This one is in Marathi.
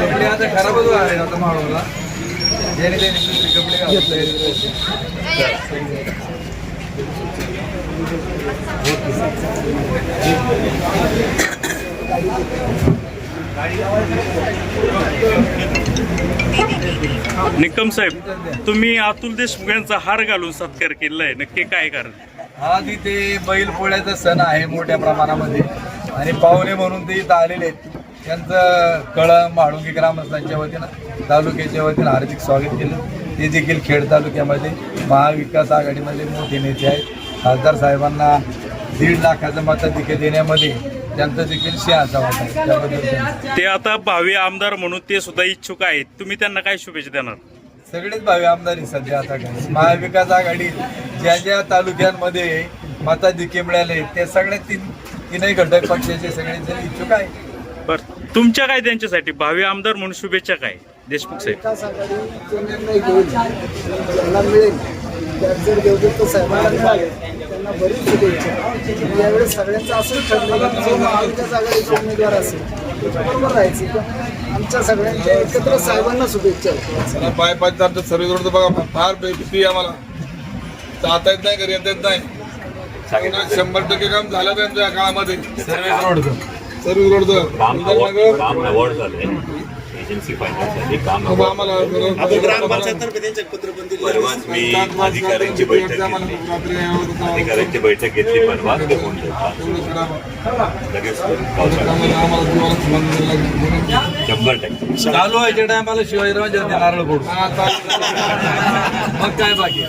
कपडे आता खराबच आहे आता माळवला ज्याने कपडे निकम साहेब तुम्ही अतुल देशमुख यांचा हार घालून सत्कार केला आहे. नक्की काय कारण? हा तिथे बैल पोळ्याचा सण आहे मोठ्या प्रमाणामध्ये. आणि पाहुणे म्हणून ते इथं आलेले आहेत. त्यांचं कळम म्हाळुंगी ग्रामस्थांच्या वतीनं तालुक्याच्या वतीनं हार्दिक स्वागत केलं. ते देखील खेड तालुक्यामध्ये महाविकास आघाडीमध्ये मोठे नेते आहेत. खासदार साहेबांना दीड लाखाचं मताधिक्य देण्यामध्ये त्यांचं देखील सिंहाचा वाटा आहे त्याबद्दल त्यांचं. ते आता भावी आमदार म्हणून ते सुद्धा इच्छुक आहेत. तुम्ही त्यांना काय शुभेच्छा देणार? सगळेच भावी आमदारी सध्या आता काय. महाविकास आघाडी ज्या ज्या तालुक्यांमध्ये मताधिक्य मिळाले ते सगळे तीन तीनही घटक पक्षाचे सगळे जण इच्छुक आहे बर. तुमच्या काय त्यांच्यासाठी? भावी आमदार म्हणून शुभेच्छा काय? देशमुख साहेब. विकास आघाडी जो निर्णय ज्यांना मिळेल. देवदत्त साहेबांना मिळाले. त्यांना बरीच शुभेच्छा आणि यावेळेस सगळ्यांचं असं ठरलं की जो महाविकास आघाडीचा उमेदवार असेल त्याच्याबरोबर राहायचं. आमच्या सगळ्यांच्या एकत्र साहेबांना शुभेच्छा मला पाय पाच आमचं सर्व्हिस रोड बघा. फार भीती आहे आम्हाला. जाता येत नाही घरी येता येत नाही. शंभर टक्के काम झालं त्यांच्या या काळामध्ये सर्वेच रोडचं सर्व्हिस रोडचं एजन्सी फायनान्ससाठी काम परवाच मी अधिकाऱ्यांची बैठक घेतली. अधिकाऱ्यांची बैठक घेतली परवा ते लगेच शंभर टक्के. चालू व्हायच्या टायमाला शिवाजीराव नारळ फोडू मग काय बाकी?